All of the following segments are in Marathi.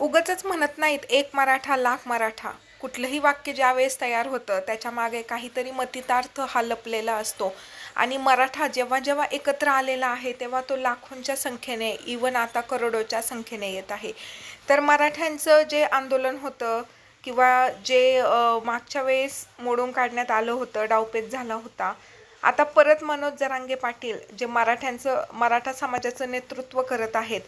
उगच म्हणत नाहीत एक मराठा लाख मराठा. कुठलंही वाक्य ज्यावेळेस तयार होतं त्याच्यामागे काहीतरी मतितार्थ हा लपलेला असतो. आणि मराठा जेव्हा जेव्हा एकत्र आलेला आहे तेव्हा तो लाखोंच्या संख्येने इवन आता करोडोच्या संख्येने येत आहे. तर मराठ्यांचं जे आंदोलन होतं किंवा जे मागच्या वेळेस मोडून काढण्यात आलं होतं डावपेच झाला होता आता परत मनोज जरांगे पाटील जे मराठ्यांचं मराठा समाजाचं नेतृत्व करत आहेत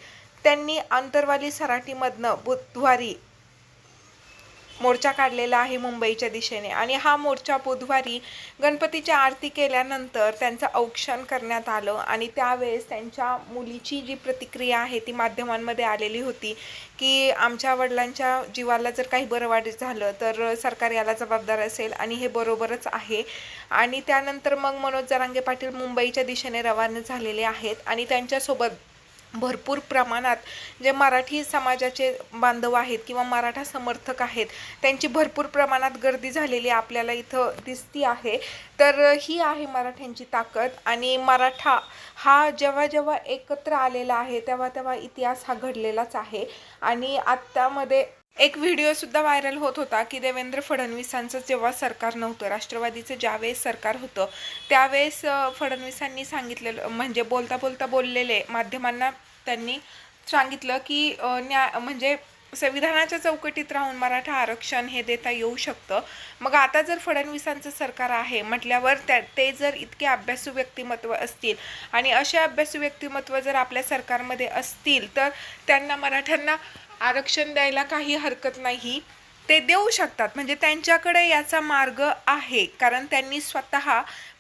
त्यांनी आंतरवाली सराटीमधनं बुधवारी मोर्चा काढलेला आहे मुंबईच्या दिशेने. आणि हा मोर्चा बुधवारी गणपतीच्या आरती केल्यानंतर त्यांचं औक्षण करण्यात आलं. आणि त्यावेळेस त्यांच्या मुलीची जी प्रतिक्रिया आहे ती माध्यमांमध्ये आलेली होती की आमच्या वडिलांच्या जीवाला जर काही बरं वाईट झालं तर सरकार याला जबाबदार असेल आणि हे बरोबरच आहे. आणि त्यानंतर मग मनोज जरांगे पाटील मुंबईच्या दिशेने रवाना झालेले आहेत. आणि त्यांच्यासोबत भरपूर प्रमाणात जे मराठी समाजाचे बांधव आहेत किंवा मराठा समर्थक आहेत त्यांची भरपूर प्रमाणात गर्दी झालेली आपल्याला इथं दिसती आहे. तर ही आहे मराठ्यांची ताकद आणि मराठा हा जेव्हा जेव्हा एकत्र आलेला आहे तेव्हा तेव्हा इतिहास हा घडलेलाच आहे. आणि आत्तामध्ये एक व्हिडिओ सुद्धा व्हायरल होत होता की देवेंद्र फडणवीसांचं जेव्हा सरकार नव्हतं राष्ट्रवादीचं ज्यावेळेस सरकार होतं त्यावेळेस फडणवीसांनी सांगितलेलं म्हणजे बोलता बोलता बोललेले माध्यमांना त्यांनी सांगितलं की न्या म्हणजे संविधानाच्या चौकटीत राहून मराठा आरक्षण हे देता येऊ शकतं. मग आता जर फडणवीसांचं सरकार आहे म्हटल्यावर त्या ते जर इतके अभ्यासू व्यक्तिमत्व असतील आणि असे अभ्यासू व्यक्तिमत्व जर आपल्या सरकारमध्ये असतील तर त्यांना मराठ्यांना आरक्षण द्यायला काही हरकत नाही. ते देऊ शकतात. म्हणजे त्यांच्याकडे याचा मार्ग आहे. कारण त्यांनी स्वतः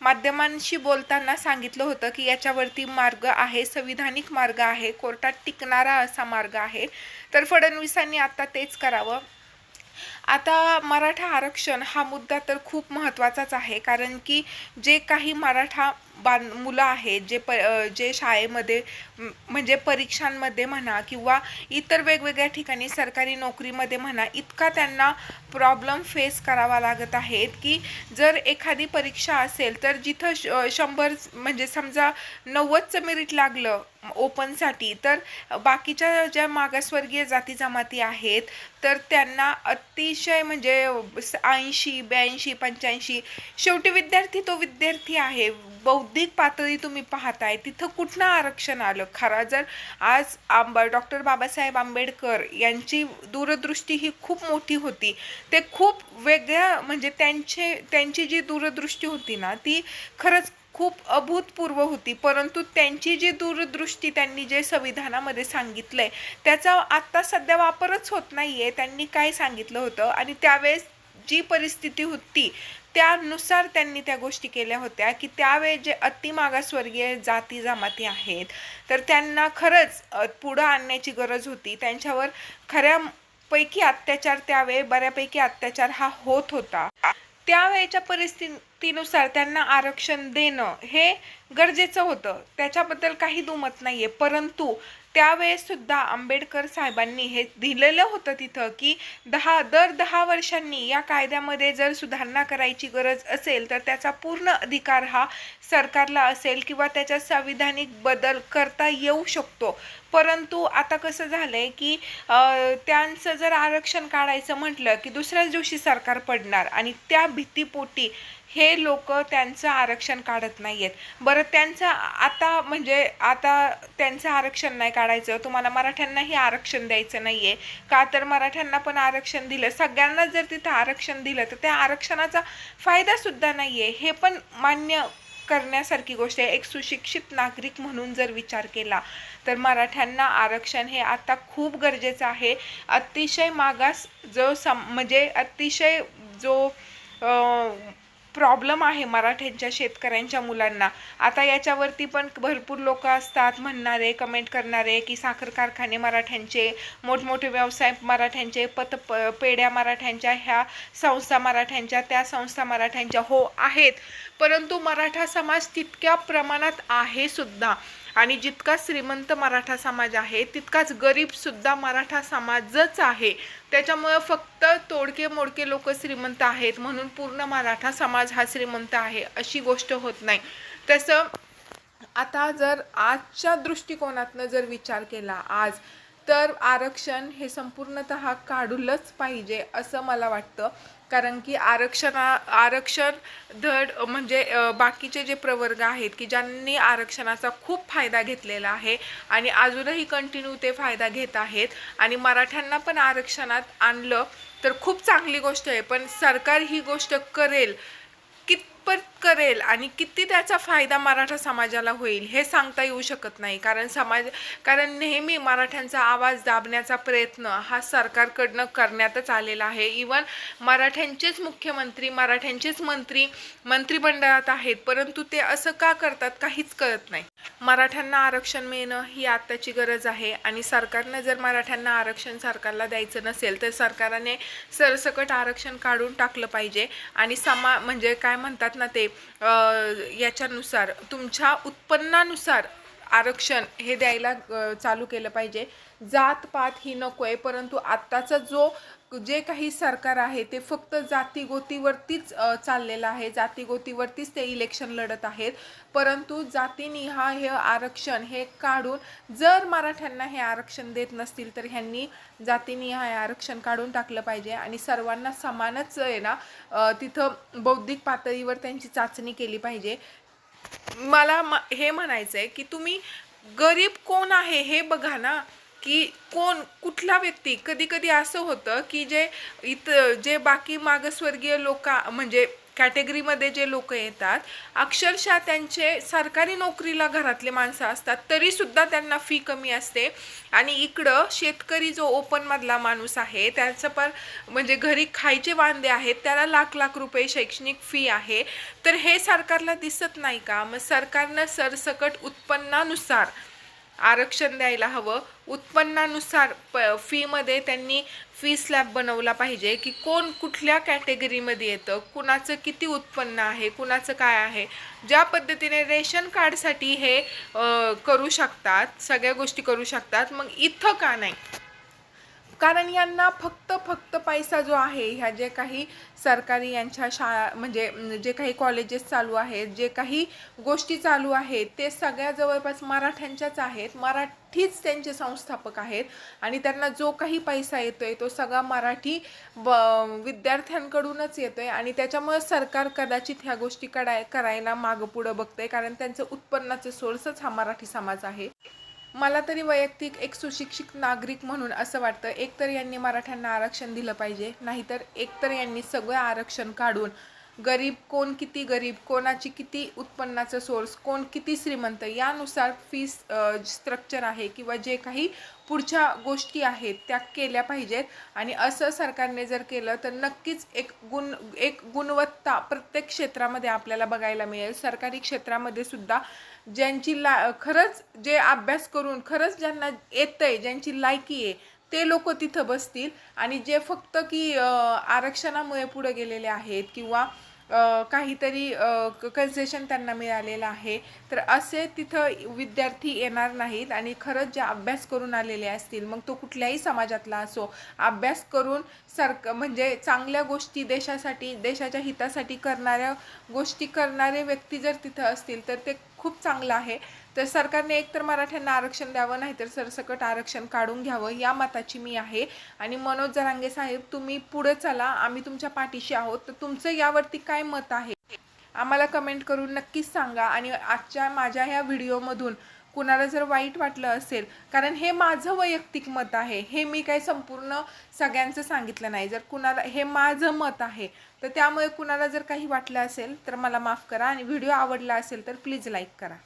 माध्यमांशी बोलताना सांगितलं होतं की याच्यावरती मार्ग आहे संविधानिक मार्ग आहे कोर्टात टिकणारा असा मार्ग आहे. तर फडणवीसांनी आता तेच करावं. आता मराठा आरक्षण हा मुद्दा तर खूप महत्त्वाचाच आहे. कारण की जे काही मराठा बां मुलं आहेत जे प जे शाळेमध्ये म्हणजे परीक्षांमध्ये म्हणा किंवा इतर वेगवेगळ्या ठिकाणी सरकारी नोकरीमध्ये म्हणा इतका त्यांना प्रॉब्लेम फेस करावा लागत आहेत की जर एखादी परीक्षा असेल तर जिथं श शंभर म्हणजे समजा नव्वदचं मेरिट लागलं ओपनसाठी तर बाकीच्या ज्या मागासवर्गीय जाती जमाती आहेत तर त्यांना अति अतिशय म्हणजे ऐंशी ब्याऐंशी पंच्याऐंशी. शेवटी विद्यार्थी तो विद्यार्थी आहे. बौद्धिक पातळी तुम्ही पाहताय तिथं कुठनं आरक्षण आलं? खरा जर आज आंब डॉक्टर बाबासाहेब आंबेडकर यांची दूरदृष्टी ही खूप मोठी होती. ते खूप वेगळ्या म्हणजे त्यांचे त्यांची जी दूरदृष्टी होती ना ती खरंच खूप अभूतपूर्व होती. परंतु त्यांची जी दूरदृष्टी त्यांनी जे संविधानामध्ये सांगितलंय त्याचा आत्ता सध्या वापरच होत नाहीये. त्यांनी काय सांगितलं होतं? आणि त्यावेळेस जी परिस्थिती होती त्यानुसार त्यांनी त्या गोष्टी केल्या होत्या की त्यावेळेस जे अतिमागासवर्गीय जाती जमाती आहेत तर त्यांना खरंच पुढं आणण्याची गरज होती. त्यांच्यावर खऱ्यापैकी अत्याचार त्यावेळी बऱ्यापैकी अत्याचार हा होत होता. त्यावेळेच्या परिस्थितीनुसार त्यांना आरक्षण देणं हे गरजेचं होतं. त्याच्याबद्दल काही दुमत नाही आहे परंतु त्यावेळेस सुद्धा आंबेडकर साहेबांनी हे दिलेलं होतं तिथं की दहा दर दहा वर्षांनी या कायद्यामध्ये जर सुधारणा करायची गरज असेल तर त्याचा पूर्ण अधिकार हा सरकारला असेल किंवा त्याच्यात संविधानिक बदल करता येऊ शकतो. परंतु आता कसं झालंय की त्यांचं जर आरक्षण काढायचं म्हटलं की दुसऱ्याच दिवशी सरकार पडणार आणि त्या भीतीपोटी हे लोक त्यांचं आरक्षण काढत नाही आहेत बरं त्यांचं आता म्हणजे आता त्यांचं आरक्षण नाही काढायचं तुम्हाला मराठ्यांनाही आरक्षण द्यायचं नाही आहे का तर मराठ्यांना पण आरक्षण दिलं. सगळ्यांना जर तिथं आरक्षण दिलं तर त्या आरक्षणाचा फायदासुद्धा नाही आहे हे पण मान्य करण्यासारखी गोष्ट आहे. एक सुशिक्षित नागरिक म्हणून जर विचार केला तर मराठ्यांना आरक्षण हे आता खूप गरजेचं आहे. अतिशय मागास जो सम म्हणजे अतिशय जो प्रॉब्लेम आहे मराठ्यांच्या शेतकऱ्यांच्या मुलांना. आता याच्यावरती पण भरपूर लोक असतात म्हणणारे कमेंट करणारे की साखर कारखाने मराठ्यांचे मोठमोठे व्यवसाय मराठ्यांचे पत प पेढ्या मराठ्यांच्या ह्या संस्था मराठ्यांच्या त्या संस्था मराठ्यांच्या हो आहेत. परंतु मराठा समाज तितक्या प्रमाणात आहे सुद्धा. आणि जितका श्रीमंत मराठा समाज आहे तितकाच गरीबसुद्धा मराठा समाजच आहे. त्याच्यामुळं फक्त तोडके मोडके लोक श्रीमंत आहेत म्हणून पूर्ण मराठा समाज हा श्रीमंत आहे अशी गोष्ट होत नाही. तसं आता जर आजच्या दृष्टिकोनातनं जर विचार केला आज तर आरक्षण हे संपूर्णत काढूलच पाहिजे असं मला वाटतं. कारण की आरक्षणा आरक्षण धड म्हणजे बाकीचे जे प्रवर्ग आहेत की ज्यांनी आरक्षणाचा खूप फायदा घेतलेला आहे आणि अजूनही कंटिन्यू ते फायदा घेत आहेत आणि मराठ्यांना पण आरक्षणात आणलं तर खूप चांगली गोष्ट आहे. पण सरकार ही गोष्ट करेल कितपत करेल आणि किती त्याचा फायदा मराठा समाजाला होईल हे सांगता येऊ शकत नाही. कारण समाज कारण नेहमी मराठ्यांचा आवाज दाबण्याचा प्रयत्न हा सरकारकडनं करण्यातच आलेला आहे. इवन मराठ्यांचेच मुख्यमंत्री मराठ्यांचेच मंत्री मंत्रिमंडळात आहेत. परंतु ते असं का करतात काहीच कळत नाही. मराठ्यांना आरक्षण मिळणं ही आत्ताची गरज आहे आणि सरकारनं जर मराठ्यांना आरक्षण सरकारला द्यायचं नसेल तर सरकारने सरसकट आरक्षण काढून टाकलं पाहिजे. आणि समा म्हणजे काय म्हणतात ना ते याच्यानुसार तुमच्या उत्पन्नानुसार आरक्षण हे द्यायला चालू केलं पाहिजे. जातपात ही नको आहे परंतु आत्ताचा जो जे काही सरकार आहे ते फक्त जातीगोतीवरतीच चाललेलं आहे. जातीगोतीवरतीच ते इलेक्शन लढत आहेत. परंतु जातीनिहाय हे आरक्षण हे काढून जर मराठ्यांना हे आरक्षण देत नसतील तर ह्यांनी जातीनिहाय आरक्षण काढून टाकलं पाहिजे. आणि सर्वांना समानच आहे ना तिथं बौद्धिक पातळीवर त्यांची चाचणी केली पाहिजे. मला म हे म्हणायचं आहे की तुम्ही गरीब कोण आहे हे बघा ना की कोण कुठला व्यक्ती? कधी कधी असं होतं की जे इथं जे बाकी मागासवर्गीय लोक म्हणजे कॅटेगरीमध्ये जे लोक येतात अक्षरशः त्यांचे सरकारी नोकरीला घरातले माणसं असतात तरीसुद्धा त्यांना फी कमी असते. आणि इकडं शेतकरी जो ओपनमधला माणूस आहे त्याचं पण म्हणजे घरी खायचे वांदे आहेत त्याला लाख लाख रुपये शैक्षणिक फी आहे. तर हे सरकारला दिसत नाही का? मग सरकारनं सरसकट उत्पन्नानुसार आरक्षण द्यायला हवं. उत्पन्नानुसार प फीमध्ये त्यांनी फी स्लॅब बनवला पाहिजे की कोण कुठल्या कॅटेगरीमध्ये येतं कुणाचं किती उत्पन्न आहे कुणाचं काय आहे. ज्या पद्धतीने रेशन कार्डसाठी हे करू शकतात सगळ्या गोष्टी करू शकतात मग इथं का नाही? कारण यांना फक्त फक्त पैसा जो आहे ह्या जे काही सरकारी यांच्या शाळा म्हणजे जे काही कॉलेजेस चालू आहेत जे काही गोष्टी चालू आहेत ते सगळ्या जवळपास मराठ्यांच्याच आहेत. मराठीच त्यांचे संस्थापक आहेत. आणि त्यांना जो काही पैसा येतो आहे तो सगळा मराठी ब विद्यार्थ्यांकडूनच येतो आहे आणि त्याच्यामुळे सरकार कदाचित ह्या गोष्टी कडाय करायला मागं पुढं बघतंय कारण त्यांचं उत्पन्नाचे सोर्सच हा मराठी समाज आहे. मला तरी वैयक्तिक एक सुशिक्षित नागरिक म्हणून असं वाटतं एकतर यांनी मराठ्यांना आरक्षण दिलं पाहिजे नाहीतर एकतर यांनी सगळं आरक्षण काढून गरीब कोण किती गरीब कोणाची किती उत्पन्नाचं सोर्स कोण किती श्रीमंत यानुसार फीस स्ट्रक्चर आहे किंवा जे काही पुढच्या गोष्टी आहेत त्या केल्या पाहिजेत. आणि असं सरकारने जर केलं तर नक्कीच एक गुण एक गुणवत्ता प्रत्येक क्षेत्रामध्ये आपल्याला बघायला मिळेल. सरकारी क्षेत्रामध्ये सुद्धा ज्यांची ला खरंच जे अभ्यास करून खरंच ज्यांना येतं आहे ज्यांची लायकी आहे ते लोक तिथं बसतील. आणि जे फक्त की आरक्षणामुळे पुढे गेलेले आहेत किंवा काहीतरी कन्सेशन त्यांना मिळालेलं आहे. तर असे तिथं विद्यार्थी येणार नाहीत आणि खरंच जे अभ्यास करून आलेले असतील मग तो कुठल्याही समाजातला असो अभ्यास करून सरक म्हणजे चांगल्या गोष्टी देशासाठी देशाच्या हितासाठी करणाऱ्या गोष्टी करणारे व्यक्ती जर तिथं असतील तर ते खूप चांगलं आहे. तर सरकारने एकतर मराठ्यांना आरक्षण द्यावं नाहीतर सरसकट आरक्षण काढून घ्यावं या मताची मी आहे. आणि मनोज जरांगे साहेब तुम्ही पुढे चला. आम्ही तुमच्या पाठीशी आहोत. तर तुमचं यावरती काय मत आहे? आम्हाला कमेंट करून नक्कीच सांगा. आणि आजच्या माझ्या ह्या व्हिडिओमधून कुणाला जर वाईट वाटलं असेल कारण हे माझं वैयक्तिक मत आहे हे मी काही संपूर्ण सगळ्यांचं सांगितलं नाही. जर कुणाला हे माझं मत आहे तर त्यामुळे कुणाला जर काही वाटलं असेल तर मला माफ करा. आणि व्हिडिओ आवडला असेल तर प्लीज लाईक करा.